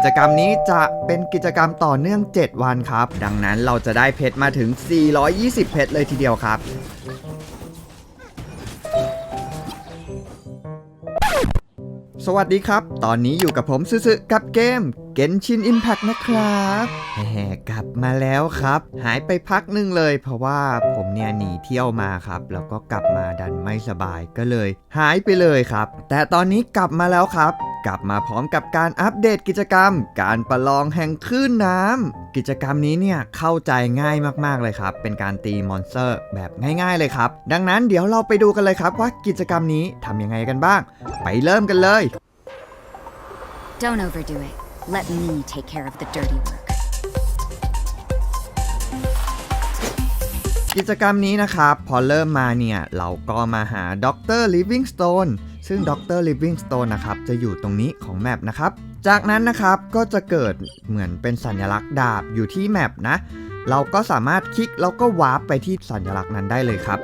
กิจกรรมนี้จะเป็นกิจกรรมต่อเนื่อง 7 วันครับ ดังนั้นเราจะได้เพชรมาถึง 420 เพชรเลยทีเดียวครับ สวัสดีครับ ตอนนี้อยู่กับผมซึๆกับเกม Genshin Impact นะครับแหมกลับมาแล้วครับ หายไปพักหนึ่งเลย เพราะว่าผมเนี่ยหนีเที่ยวมาครับ แล้วก็กลับมาดันไม่สบายก็เลย หายไปเลยครับ แต่ตอนนี้กลับมาแล้วครับ กลับมาพร้อมกับการอัปเดตกิจกรรม การประลองแห่งคลื่นน้ำกิจกรรมนี้เนี่ยเข้าใจง่ายมากๆเลยครับ เป็นการตีมอนสเตอร์แบบง่ายๆเลยครับ ดังนั้นเดี๋ยวเราไปดูกันเลยครับว่ากิจกรรมนี้ทำยังไงกันบ้าง ไปเริ่มกันเลย Don't overdo it. Let me take care of the dirty work. กิจกรรมนี้นะครับ พอเริ่มมาเนี่ย เราก็มาหาดรลิฟวิงสโตนซึ่งดรลิฟวิงสโตนนะครับ จะอยู่ตรงนี้ของแมปนะครับ จากนั้นนะครับก็จะเกิดเหมือนเป็นสัญลักษณ์ดาบอยู่ที่แมปนะ เราก็สามารถคลิกแล้วก็วาร์ปไปที่สัญลักษณ์นั้นได้เลยครับ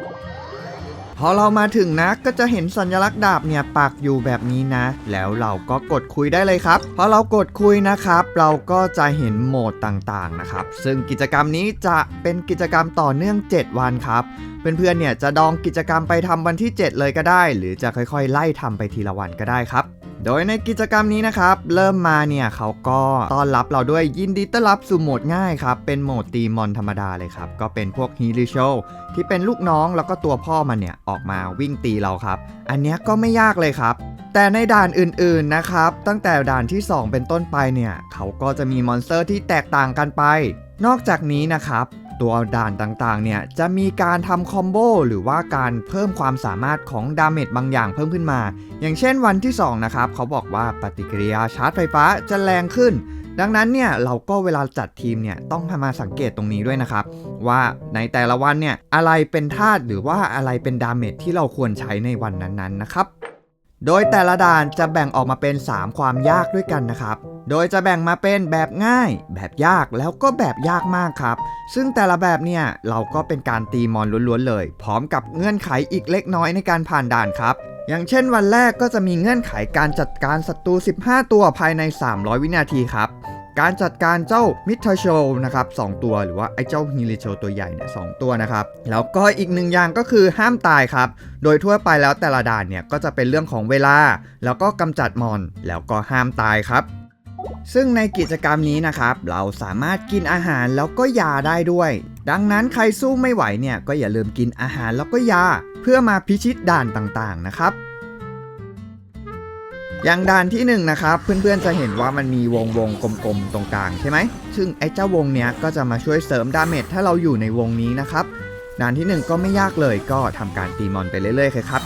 พอเรามาถึงนะก็จะเห็นสัญลักษณ์ดาบเนี่ยปักอยู่แบบนี้นะ แล้วเราก็กดคุยได้เลยครับพอเรากดคุยนะครับ เราก็จะเห็นโหมดต่างๆนะครับ ซึ่งกิจกรรมนี้จะเป็นกิจกรรมต่อเนื่อง 7 วันครับเพื่อนๆเนี่ยจะดองกิจกรรมไปทำวันที่ 7 เลยก็ได้ หรือจะค่อยๆ ไล่ทำไปทีละวันก็ได้ครับ โดยในกิจกรรมนี้นะครับ เริ่มมาเนี่ยเขาก็ต้อนรับเราด้วยยินดีต้อนรับสู่โหมดง่ายครับ เป็นโหมดตีมอนธรรมดาเลยครับ ก็เป็นพวกฮีริโชที่เป็นลูกน้องแล้วก็ตัวพ่อมันเนี่ยออกมาวิ่งตีเราครับ อันนี้ก็ไม่ยากเลยครับแต่ในด่านอื่นๆนะครับ ตั้งแต่ด่านที่ 2 เป็นต้นไปเนี่ย เขาก็จะมีมอนสเตอร์ที่แตกต่างกันไป นอกจากนี้นะครับ ตัวด่านต่างๆ เนี่ยจะมีการทำคอมโบหรือว่าการเพิ่มความสามารถของดาเมจบางอย่างเพิ่มขึ้นมา อย่างเช่นวันที่ 2 นะครับ เขาบอกว่าปฏิกิริยาชาร์จไฟฟ้าจะแรงขึ้น ดังนั้นเนี่ยเราก็เวลาจัดทีมเนี่ยต้องมาสังเกตตรงนี้ด้วยนะครับ ว่าในแต่ละวันเนี่ยอะไรเป็นธาตุหรือว่าอะไรเป็นดาเมจที่เราควรใช้ในวันนั้นๆนะครับ โดยแต่ละด่านจะแบ่งออกมาเป็น 3 ความยากด้วยกันนะครับ โดยจะแบ่งมาเป็นแบบง่าย แบบยากแล้วก็แบบยากมากครับ ซึ่งแต่ละแบบเนี่ยเราก็เป็นการตีมอนล้วนๆเลย พร้อมกับเงื่อนไขอีกเล็กน้อยในการผ่านด่านครับ อย่างเช่นวันแรกก็จะมีเงื่อนไขการจัดการศัตรู 15 ตัวภายใน 300 วินาทีครับ การจัดการเจ้ามิทโชลนะครับ2ตัวหรือว่าไอ้เจ้าฮิริโชตัวใหญ่เนี่ยสตัวนะครับแล้วก็อีกหนึ่งอย่างก็คือห้ามตายครับ โดยทั่วไปแล้วแต่ละด่านเนี่ยก็จะเป็นเรื่องของเวลา แล้วก็กำจัดมอน แล้วก็ห้ามตายครับซึ่งในกิจกรรมนี้นะครับ เราสามารถกินอาหารแล้วก็ยาได้ด้วย ดังนั้นใครสู้ไม่ไหวเนี่ยก็อย่าลืมกินอาหารแล้วก็ยา เพื่อมาพิชิตด่านต่างๆนะครับ อย่างด่านที่1นงนะครับเพื่อนๆจะเห็นว่ามันมีวงวงกลมๆตรงกลางใช่ไหมซึ่งไอ้เจ้าวงเนี้ยก็จะมาช่วยเสริมดาเมจถ้าเราอยู่ในวงนี้นะครับด่านที่ 1 ก็ไม่ยากเลยก็ทำการตีมอนไปเรื่อยๆเลยครับ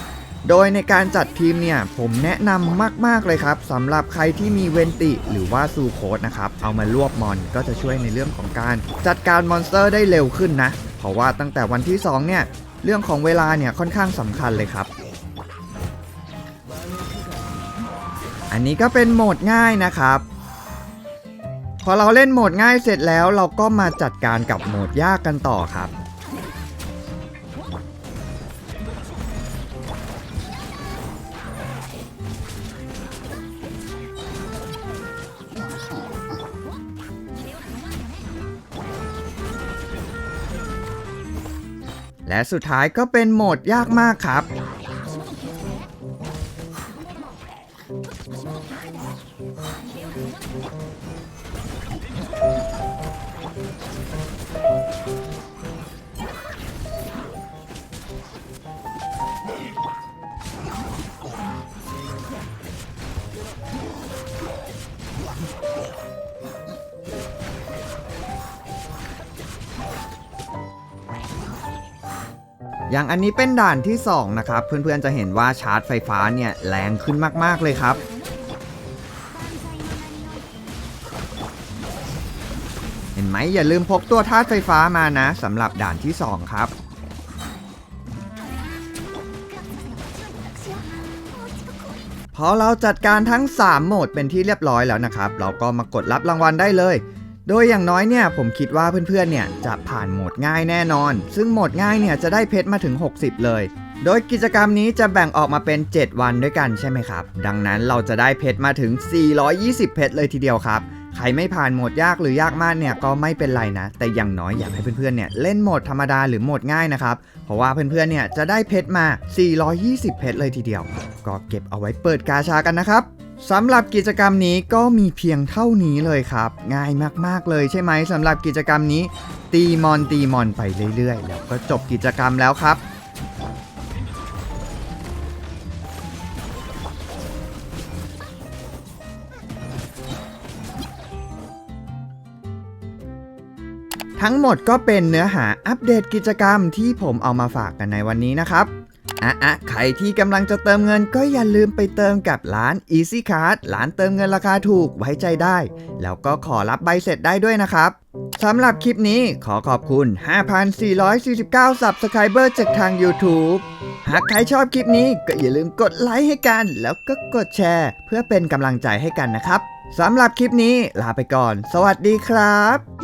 โดยในการจัดทีมเนี่ยผมแนะนำมากๆเลยครับสำหรับใครที่มีเวนติหรือว่าซูโคดนะครับเอามารวบมอนก็จะช่วยในเรื่องของการ จัดการมอนสเตอร์ได้เร็วขึ้นนะ เพราะว่าตั้งแต่วันที่ 2 เนี่ย เรื่องของเวลาเนี่ยค่อนข้างสำคัญเลยครับ อันนี้ก็เป็นโหมดง่ายนะครับ พอเราเล่นโหมดง่ายเสร็จแล้วเราก็มาจัดการกับโหมดยากกันต่อครับ และสุดท้ายก็เป็นโหมดยากมากครับ อย่างอันนี้เป็นด่านที่ 2 นะครับ เพื่อนๆจะเห็นว่าชาร์จไฟฟ้าเนี่ยแรงขึ้นมากๆเลยครับ เห็นไหมอย่าลืมพกตัวธาตุไฟฟ้ามานะสำหรับด่านที่ 2 ครับ พอเราจัดการทั้ง 3 โหมดเป็นที่เรียบร้อยแล้วนะครับ เราก็มากดรับรางวัลได้เลย โดยอย่างน้อยเนี่ยผมคิดว่าเพื่อนๆเนี่ยจะผ่านโหมดง่ายแน่นอน ซึ่งโหมดง่ายเนี่ยจะได้เพชรมาถึง 60 เลย โดยกิจกรรมนี้จะแบ่งออกมาเป็น 7 วันด้วยกันใช่ไหมครับ ดังนั้นเราจะได้เพชรมาถึง 420 เพชรเลยทีเดียวครับ ใครไม่ผ่านโหมดยากหรือยากมากเนี่ยก็ไม่เป็นไรนะ แต่อย่างน้อยอยากให้เพื่อนๆเนี่ยเล่นโหมดธรรมดาหรือโหมดง่ายนะครับ เพราะว่าเพื่อนๆเนี่ยจะได้เพชรมา 420 เพชรเลยทีเดียว ก็เก็บเอาไว้เปิดกาชากันนะครับสำหรับกิจกรรมนี้ก็มีเพียงเท่านี้เลยครับ ง่ายมากๆเลยใช่ไหมสำหรับกิจกรรมนี้ ตีมอนตีมอนไปเรื่อยๆ แล้วก็จบกิจกรรมแล้วครับ ทั้งหมดก็เป็นเนื้อหาอัปเดตกิจกรรมที่ผมเอามาฝากกันในวันนี้นะครับอะอะใครที่กำลังจะเติมเงินก็อย่าลืมไปเติมกับร้าน Easy Card ร้านเติมเงินราคาถูกไว้ใจได้ แล้วก็ขอรับใบเสร็จได้ด้วยนะครับสำหรับคลิปนี้ขอขอบคุณ 5,449 Subscriber จากทาง YouTube หากใครชอบคลิปนี้ก็อย่าลืมกดไลค์ให้กัน แล้วก็กดแชร์ เพื่อเป็นกำลังใจให้กันนะครับสำหรับคลิปนี้ลาไปก่อน สวัสดีครับ